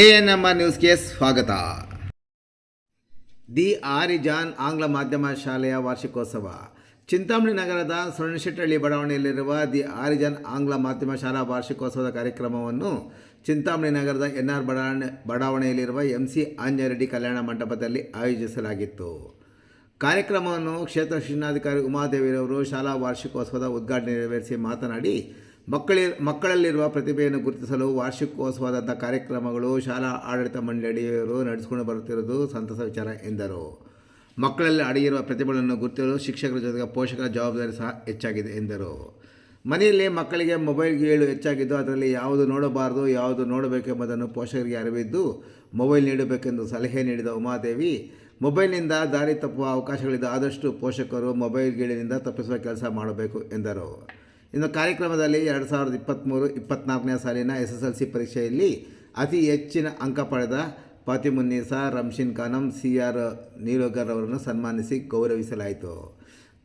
A N M R ನ್ಯೂಸ್ಗೆ ಸ್ವಾಗತ. The ಆರಿಜಾನ್ ಆಂಗ್ಲ ಮಾಧ್ಯಮ ಶಾಲೆಯ ವಾರ್ಷಿಕೋತ್ಸವ. ಚಿಂತಾಮಣಿ ನಗರದ ಸೊಣ್ಣಶೆಟ್ಟಳ್ಳಿ ಬಡಾವಣೆಯಲ್ಲಿರುವ ದಿ ಆರಿಜಾನ್ ಆಂಗ್ಲ ಮಾಧ್ಯಮ ಶಾಲಾ ವಾರ್ಷಿಕೋತ್ಸವದ ಕಾರ್ಯಕ್ರಮವನ್ನು ಚಿಂತಾಮಣಿ ನಗರದ ಎನ್ ಆರ್ ಬಡಾವಣೆ, ಬಡಾವಣೆಯಲ್ಲಿರುವ ಎಂ ಸಿ ಆಂಜನರೆಡ್ಡಿ ಕಲ್ಯಾಣ ಮಂಟಪದಲ್ಲಿ ಆಯೋಜಿಸಲಾಗಿತ್ತು. ಕಾರ್ಯಕ್ರಮವನ್ನು ಕ್ಷೇತ್ರ ಶಿಕ್ಷಣಾಧಿಕಾರಿ ಉಮಾದೇವಿರವರು ಶಾಲಾ ವಾರ್ಷಿಕೋತ್ಸವದ ಉದ್ಘಾಟನೆ ನೆರವೇರಿಸಿ ಮಾತನಾಡಿ ಮಕ್ಕಳಿ, ಮಕ್ಕಳಲ್ಲಿರುವ ಪ್ರತಿಭೆಯನ್ನು ಗುರುತಿಸಲು ವಾರ್ಷಿಕೋತ್ಸವದಂಥ ಕಾರ್ಯಕ್ರಮಗಳು ಶಾಲಾ ಆಡಳಿತ ಮಂಡಳಿಯವರು ನಡೆಸಿಕೊಂಡು ಬರುತ್ತಿರುವುದು ಸಂತಸ ವಿಚಾರ ಎಂದರು. ಮಕ್ಕಳಲ್ಲಿ ಅಡಗಿರುವ ಪ್ರತಿಭೆಗಳನ್ನು ಗುರುತಿಸಲು ಶಿಕ್ಷಕರ ಜೊತೆಗೆ ಪೋಷಕರ ಜವಾಬ್ದಾರಿ ಸಹ ಹೆಚ್ಚಾಗಿದೆ ಎಂದರು. ಮನೆಯಲ್ಲಿ ಮಕ್ಕಳಿಗೆ ಮೊಬೈಲ್ ಗೇಳು ಹೆಚ್ಚಾಗಿದ್ದು ಅದರಲ್ಲಿ ಯಾವುದು ನೋಡಬಾರದು, ಯಾವುದು ನೋಡಬೇಕೆಂಬುದನ್ನು ಪೋಷಕರಿಗೆ ಅರಿವಿದ್ದು, ಮೊಬೈಲ್ ನೀಡಬೇಕೆಂದು ಸಲಹೆ ನೀಡಿದ ಉಮಾದೇವಿ, ಮೊಬೈಲ್ನಿಂದ ದಾರಿ ತಪ್ಪುವ ಅವಕಾಶಗಳಿದ್ದು ಆದಷ್ಟು ಪೋಷಕರು ಮೊಬೈಲ್ ಗೇಳಿನಿಂದ ತಪ್ಪಿಸುವ ಕೆಲಸ ಮಾಡಬೇಕು ಎಂದರು. ಇನ್ನು ಕಾರ್ಯಕ್ರಮದಲ್ಲಿ ಎರಡು ಸಾವಿರದ ಇಪ್ಪತ್ತ್ಮೂರು ಇಪ್ಪತ್ತ್ನಾಲ್ಕನೇ ಸಾಲಿನ ಎಸ್ ಎಸ್ ಎಲ್ ಸಿ ಪರೀಕ್ಷೆಯಲ್ಲಿ ಅತಿ ಹೆಚ್ಚಿನ ಅಂಕ ಪಡೆದ ಫಾತಿಮುನ್ನೀಸಾ, ರಂಶಿನ್ ಖಾನಂ ಸಿ ಆರ್ ನೀಲೋಗರ್ ಅವರನ್ನು ಸನ್ಮಾನಿಸಿ ಗೌರವಿಸಲಾಯಿತು.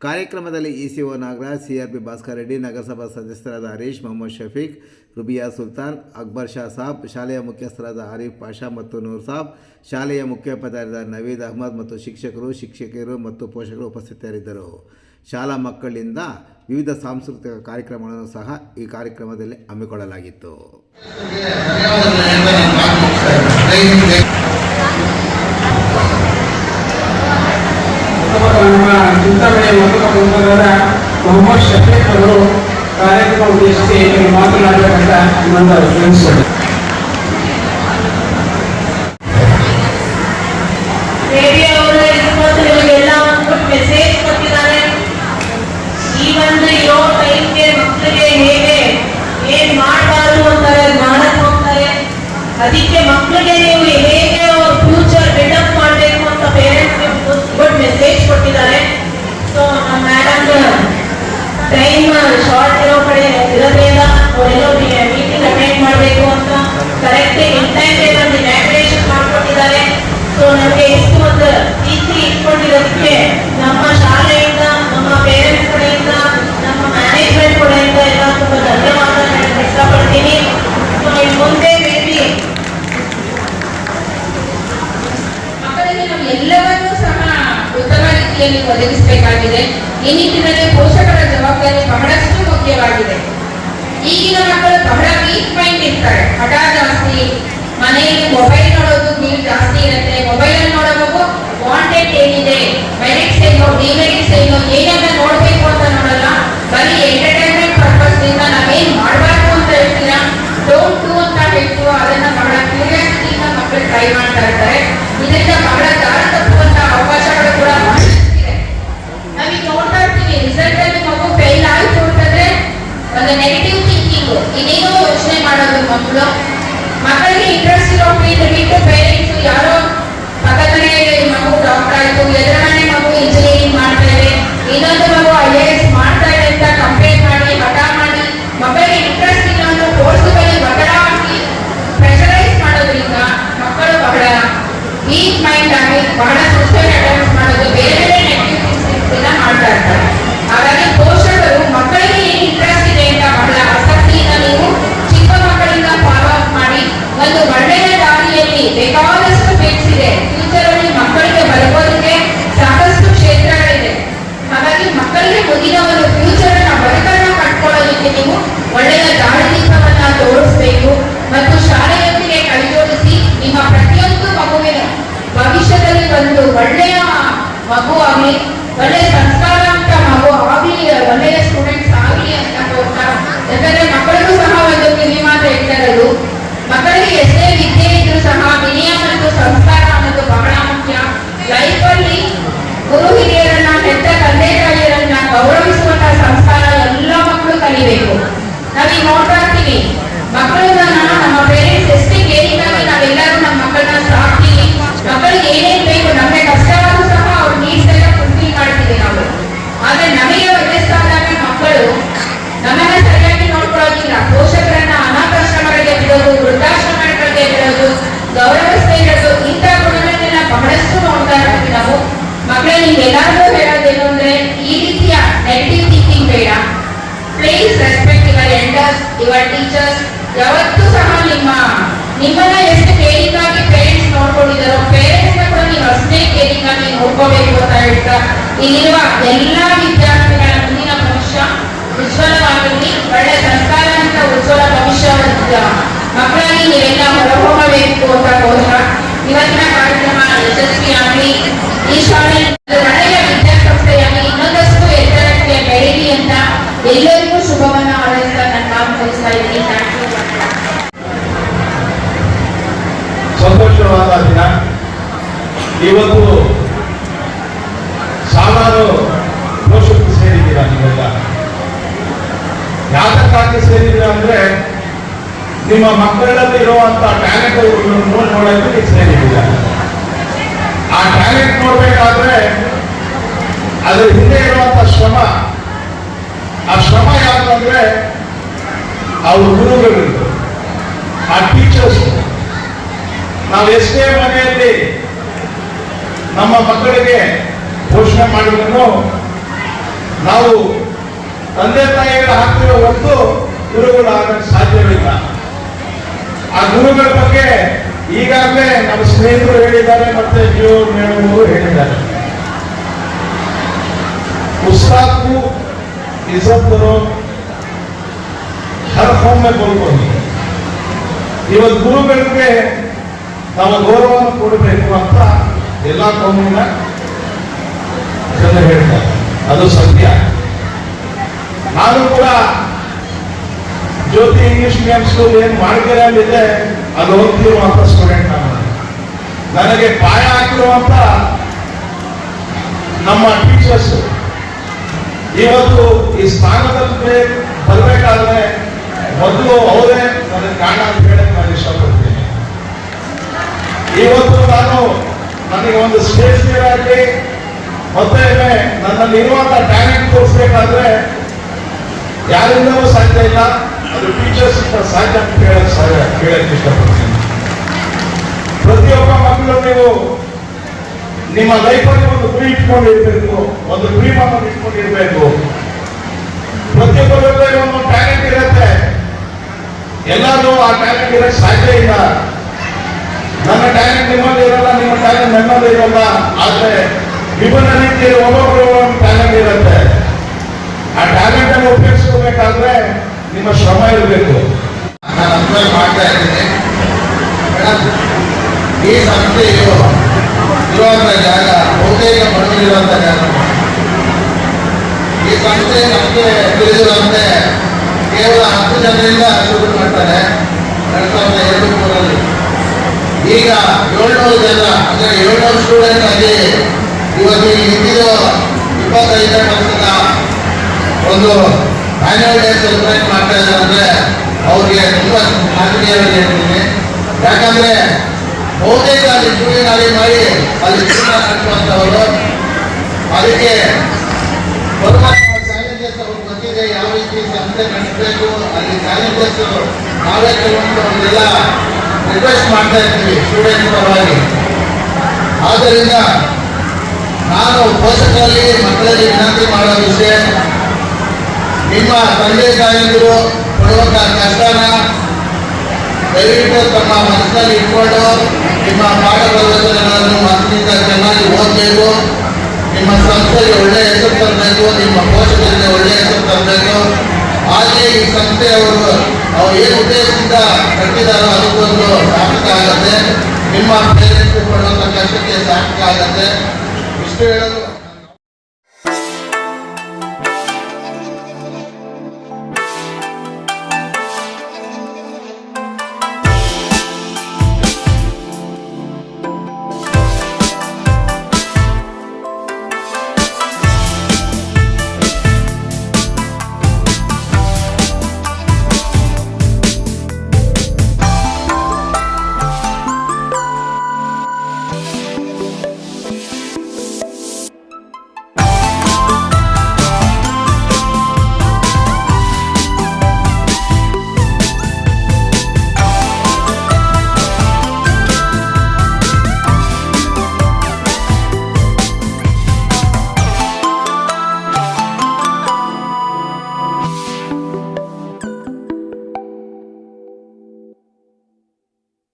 ಕಾರ್ಯಕ್ರಮದಲ್ಲಿ E C O Nagaraj C R P Bhaskar Reddy, ನಗರಸಭಾ ಸದಸ್ಯರಾದ ಹರೀಶ್, ಮೊಹಮ್ಮದ್ ಶಫೀಕ್, ರುಬಿಯಾ ಸುಲ್ತಾನ್, ಅಕ್ಬರ್ ಶಾ ಸಾಬ್, ಶಾಲೆಯ ಮುಖ್ಯಸ್ಥರಾದ ಆರಿಫ್ ಪಾಷಾ ಮತ್ತು ನೂರ್ ಸಾಬ್, ಶಾಲೆಯ ಮುಖ್ಯೋಪಾಧ್ಯಾಯರಾದ ನವೀದ್ ಅಹಮದ್ ಮತ್ತು ಶಿಕ್ಷಕರು, ಶಿಕ್ಷಕಿಯರು ಮತ್ತು ಪೋಷಕರು ಉಪಸ್ಥಿತರಿದ್ದರು. ಶಾಲಾ ಮಕ್ಕಳಿಂದ ವಿವಿಧ ಸಾಂಸ್ಕೃತಿಕ ಕಾರ್ಯಕ್ರಮಗಳನ್ನು ಸಹ ಈ ಕಾರ್ಯಕ್ರಮದಲ್ಲಿ ಹಮ್ಮಿಕೊಳ್ಳಲಾಗಿತ್ತು. ಕಾರ್ಯಕ್ರಮ ಉದ್ದೇಶಿಸಿ ಮಾತನಾಡಬೇಕಂತ ಮಕ್ಕಳಿಗೆ ಹೇಗೆ ಏನ್ ಮಾಡಬಾರ್ದು ಅಂತಾರೆ ಮಾಡಕ್ ಹೋಗ್ತಾರೆ ಅದಕ್ಕೆ ಮಕ್ಕಳಿಗೆ ನೀವು ಈಗಿನ ಮಕ್ಕಳು ಬಹಳ ವೀಕ್ ಮೈಂಡ್ ಇರ್ತಾರೆ. ಹಠ ಜಾಸ್ತಿ ಮನೆಯಲ್ಲಿ ಮೊಬೈಲ್ ನೋಡೋದು, ನೀವು ಜಾಸ್ತಿ ಇರುತ್ತೆ ಮೊಬೈಲ್ ಅಲ್ಲಿ ನೋಡಬೇಕು ವಾಂಟೆಡ್ ಏನಿದೆ ಮೆರಿಟ್ಸ್ ಏನು ಡಿಮೆರಿಟ್ಸ್ ಏನು ಏನೆಲ್ಲ ನೋಡಬೇಕು ಅಂತ ನೋಡಲ್ಲ, ಬರೀ ಎಂಟರ್ಟೈನ್ಮೆಂಟ್ ಪರ್ಪಸ್ನಿಂದ ನಾವೇನ್ ಮಾಡಬಾರ್ದು ಅಂತ ಹೇಳ್ತೀರಾ? ಡೋಂಟ್ ಡೂ ಅಂತ ಹೇಳ್ತೀವೋ, ಅದನ್ನ ಬಹಳ ಕ್ಯೂರಿಯಾಸಿಟಿಯಿಂದ ಮಕ್ಕಳು ಟ್ರೈ ಮಾಡ್ತಾ ಇರ್ತಾರೆ. ಇದರಿಂದ ಬಹಳ ದಾರ ತಪ್ಪುವಂತ ಅವಕಾಶಗಳು ಕೂಡ ನಾವೀಗ ನೋಡ್ತಾ ಇರ್ತೀವಿ ರಿಸಲ್ಟ್ ಅಲ್ಲಿ ಮಗು ಫೇಲ್ ಆಯ್ತು ಅಂತಂದ್ರೆ, ಒಂದು ನೆಗೆಟಿವ್ ಇನ್ನೇನೋ ಯೋಚನೆ ಮಾಡೋದು ಮಕ್ಕಳು ಮಕ್ಕಳಿಗೆ ಇಂಟ್ರೆಸ್ಟ್ ಇರೋ ಫೀಲ್ಡ್ ಬಿಟ್ಟು ಪೇರೆಂಟ್ಸ್ ಯಾರೋ ಯುವರ್ ಟೀಚರ್ಸ್ ಯಾವತ್ತೂ ಸಹ ನಿಮ್ಮ, ನಿಮ್ಮನ್ನ ಎಷ್ಟು ಕೇರಿಂಗ್ ಆಗಿ ಪೇರೆಂಟ್ಸ್ ನೋಡ್ಕೊಂಡಿದ್ದಾರೋ ಪೇರೆಂಟ್ಸ್ ಕೂಡ ನೀವು ಅಷ್ಟೇ ಕೇರಿಂಗ್ ನೋಡ್ಕೋಬೇಕು ಅಂತ ಹೇಳ್ತಾ ಇಲ್ಲಿರುವ ಎಲ್ಲಾ ವಿದ್ಯಾರ್ಥಿಗಳ ಮುಂದಿನ ಭವಿಷ್ಯ ಉಜ್ವಲವಾಗಿರಲಿ. ಒಳ್ಳೆ ಸರ್ಕಾರದಿಂದ ಉಜ್ವಲ ಭವಿಷ್ಯವಿದ್ದ ಮಕ್ಕಳಾಗಿ ನೀವೆಲ್ಲ ಹೊರಹೋಗಬೇಕು ಅಂತ ಕೋರ್ತಾ ಇವತ್ತಿನ ಕಾರ್ಯಕ್ರಮ ಯಶಸ್ವಿಯಾಗಲಿ. ಈ ಶಾಲೆ ಇವತ್ತು ಸಾವಿರಾರು ಪೋಷಕರು ಸೇರಿದ್ದೀರಾ ನೀವೆಲ್ಲ? ಯಾತಕ್ಕಾಗಿ ಸೇರಿದ್ದೀರಾ ಅಂದ್ರೆ ನಿಮ್ಮ ಮಕ್ಕಳಲ್ಲಿ ಇರುವಂತ ಟ್ಯಾಲೆಂಟ್ ನೋಡೋಕೆ ನೀವು ಸೇರಿದ್ದೀರಾ. ಆ ಟ್ಯಾಲೆಂಟ್ ನೋಡ್ಬೇಕಾದ್ರೆ ಅದ್ರ ಹಿಂದೆ ಇರುವಂತ ಶ್ರಮ. ಆ ಶ್ರಮ ಯಾಕಂದ್ರೆ ಅವ್ರ ಗುರುಗಳು ಆ ಟೀಚರ್ಸ್ ನಾವು ಎಷ್ಟೇ ಮನೆಯಲ್ಲಿ ನಮ್ಮ ಮಕ್ಕಳಿಗೆ ಪೋಷಣೆ ಮಾಡುವುದನ್ನು ನಾವು ತಂದೆ ತಾಯಿಗಳ ಹಾಕ್ತಿರೋ ಒಂದು ಗುರುಗಳು ಆಗಕ್ಕೆ ಸಾಧ್ಯವಿಲ್ಲ. ಆ ಗುರುಗಳ ಬಗ್ಗೆ ಈಗಾಗಲೇ ನಮ್ಮ ಸ್ನೇಹಿತರು ಹೇಳಿದ್ದಾರೆ ಮತ್ತೆ ಜಿಯೋ ಮೇಡಮ್ ಹೇಳಿದ್ದಾರೆ. ಉಸ್ತಾಕು ಇಜ್ಜತ್ ಕರೋ ಹೊಮ್ಮೆ ಬೋಲ್ಕೊಂಡು ಇವತ್ತು ಗುರುಗಳಿಗೆ ನಾವು ಗೌರವವನ್ನು ಕೊಡಬೇಕು ಅಂತ ಎಲ್ಲ ಕೋಮಿನ ಜನ ಹೇಳ್ತಾರೆ. ಅದು ಸತ್ಯ. ನಾನು ಕೂಡ ಜ್ಯೋತಿ ಇಂಗ್ಲಿಷ್ ಮೀಡಿಯಂ ಸ್ಕೂಲ್ ಏನು ಮಾಡಿಕೆರೆಯಲ್ಲಿದೆ ಅದು ಓದ್ತಿರುವಂತ ಸ್ಟೂಡೆಂಟ್ ನಾನು. ನನಗೆ ಪಾಯ ಹಾಕಿರುವಂತ ನಮ್ಮ ಟೀಚರ್ಸ್ ಇವತ್ತು ಈ ಸ್ಥಾನದಲ್ಲಿ ಬರಬೇಕಾದ್ರೆ ಮೊದಲು ಅವರೇ ನನಗೆ ಕಾರಣ ಅಂತ ಹೇಳಕ್ ನಾನು ಇಷ್ಟಪಡ್ತೀನಿ. ಇವತ್ತು ನಾನು ನನಗೆ ಒಂದು ಸ್ಟೇಜ್ ಫಿಯರ್ ಆಗಲಿ ಮತ್ತೆ ನನ್ನಲ್ಲಿ ಇರುವಂತ ಟ್ಯಾಲೆಂಟ್ ತೋರಿಸ್ಬೇಕಾದ್ರೆ ಯಾರಿಂದಲೂ ಸಾಧ್ಯ ಇಲ್ಲ. ಅದು ಟೀಚರ್ಸ್ ಸಾಧ್ಯ ಅಂತ ಹೇಳಕ್ ಸಾಧ್ಯ ಹೇಳಕ್ ಇಷ್ಟಪಡ್ತೀನಿ. ಪ್ರತಿಯೊಬ್ಬ ಮಕ್ಕಳು ನೀವು ನಿಮ್ಮ ಲೈಫಲ್ಲಿ ಒಂದು ಗುರಿ ಇಟ್ಕೊಂಡಿರ್ಬೇಕು, ಒಂದು ಡ್ರೀಮ್ ಅನ್ನು ಇಟ್ಕೊಂಡಿರ್ಬೇಕು ಪ್ರತಿಯೊಬ್ಬರಲ್ಲಿ ಒಂದು ಟ್ಯಾಲೆಂಟ್ ಇರುತ್ತೆ. ಎಲ್ಲರೂ ಆ ಟ್ಯಾಲೆಂಟ್ ಇರಕ್ಕೆ ಸಾಧ್ಯ ಇಲ್ಲ. ನನ್ನ ಟ್ಯಾಲೆಂಟ್ ನಿಮ್ಮಲ್ಲಿ ಇರಲ್ಲ, ನಿಮ್ಮ ಟ್ಯಾಲೆಂಟ್ ನನ್ನಲ್ಲಿ ಇರಲ್ಲ, ಆದ್ರೆ ವಿಭಿನ್ನ ರೀತಿಯಲ್ಲಿ ಒಬ್ಬೊಬ್ಬರು ಒಂದು ಟ್ಯಾಲೆಂಟ್ ಇರುತ್ತೆ. ಆ ಟ್ಯಾಲೆಂಟ್ ಅನ್ನು ಉಪಯೋಗಿಸ್ಕೋಬೇಕಾದ್ರೆ ನಿಮ್ಮ ಶ್ರಮ ಇರಬೇಕು. ನಾನು ಅಪ್ಲೈ ಮಾಡ್ತಾ ಇದ್ದೀನಿ. ಈ ಸಂಸ್ಥೆಯು ಇರುವಂತ ಜಾಗ, ಬಹುತೇಕ ಮನವಿರುವಂತ ಜಾಗ. ಈ ಸಂಸ್ಥೆ ನಮಗೆ ತಿಳಿದಿರುವಂತೆ ಕೇವಲ ಹತ್ತು ಜನರಿಂದ ಅಭಿವೃದ್ಧಿ ಮಾಡ್ತಾರೆ. ಎರಡು ಸಾವಿರದ ಎರಡು ಮೂರರಲ್ಲಿ ಈಗ ಏಳ್ನೂರು ಜನ, ಅಂದ್ರೆ ಏಳ್ನೂರು ಸ್ಟೂಡೆಂಟ್ ಆಗಿ ಇವತ್ತು ನಿಂತಿರೋ ಇಪ್ಪತ್ತೈದನೇ ವರ್ಷದ ಒಂದು ಆನ್ಯುವಲ್ ಡೇ ಸೆಲೆಬ್ರೇಟ್ ಮಾಡ್ತಾ ಇದ್ದಾರೆ ಅಂದ್ರೆ ಅವ್ರಿಗೆ ತುಂಬಾ ಆತ್ಮೀಯವಾಗಿ ಹೇಳ್ತೀನಿ. ಯಾಕಂದ್ರೆ ಬಹುತೇಕ ಅಲ್ಲಿ ಕೂಲಿನಾಲಿ ಮಾಡಿ ಅಲ್ಲಿ ಜೀವನ ನಡೆಸುವಂತವರು ಅದಕ್ಕೆ ಚಾಲೆಂಜಸ್ ಅವ್ರಿಗೆ ಬಂದಿದೆ, ಯಾವ ರೀತಿ ಸಂಸ್ಥೆ ನಡೆಸಬೇಕು, ಅಲ್ಲಿ ಚಾಲೆಂಜಸ್ ನಾವೇ ಕೆಲವೊಂದು ಒಂದೆಲ್ಲ ರಿಕ್ವೆಸ್ಟ್ ಮಾಡ್ತಾ ಇರ್ತೀವಿ ಸ್ಟೂಡೆಂಟ್ ಪರವಾಗಿ. ಆದ್ದರಿಂದ ನಾನು ಪೋಷಕರಲ್ಲಿ, ಮಕ್ಕಳಲ್ಲಿ ವಿನಂತಿ ಮಾಡೋ ವಿಷಯ, ನಿಮ್ಮ ತಂದೆ ತಾಯಿಯಂದಿರು ಪಡುವಂತ ಕಷ್ಟನ ದಯವಿಟ್ಟು ತಮ್ಮ ಮನಸ್ಸಲ್ಲಿ ಇಟ್ಕೊಂಡು ನಿಮ್ಮ ಪಾಠ ಪ್ರವಚನಗಳನ್ನು ಮನಸ್ಸಿನಿಂದ ಚೆನ್ನಾಗಿ ಓದಬೇಕು. ನಿಮ್ಮ ಸಂಸ್ಥೆಗೆ ಒಳ್ಳೆಯ ಹೆಸರು ತರಬೇಕು, ನಿಮ್ಮ ಪೋಷಕರಿಗೆ ಒಳ್ಳೆಯ ಹೆಸರು ತರಬೇಕು. ಹಾಗೆ ಈ ಸಂಸ್ಥೆಯವರು ಅವ್ರು ಏನು ಉದ್ದೇಶದಿಂದ ಕಟ್ಟಿದಾರೋ ಅದಕ್ಕೊಂದು ಸಾರ್ಥಕ ಆಗುತ್ತೆ. ನಿಮ್ಮ ಪೇರೆಂಟ್ಸ್ ಪಡುವಂತ ಕಷ್ಟಕ್ಕೆ ಸಾರ್ಥಕ ಆಗುತ್ತೆ. ಇಷ್ಟು ಹೇಳಲು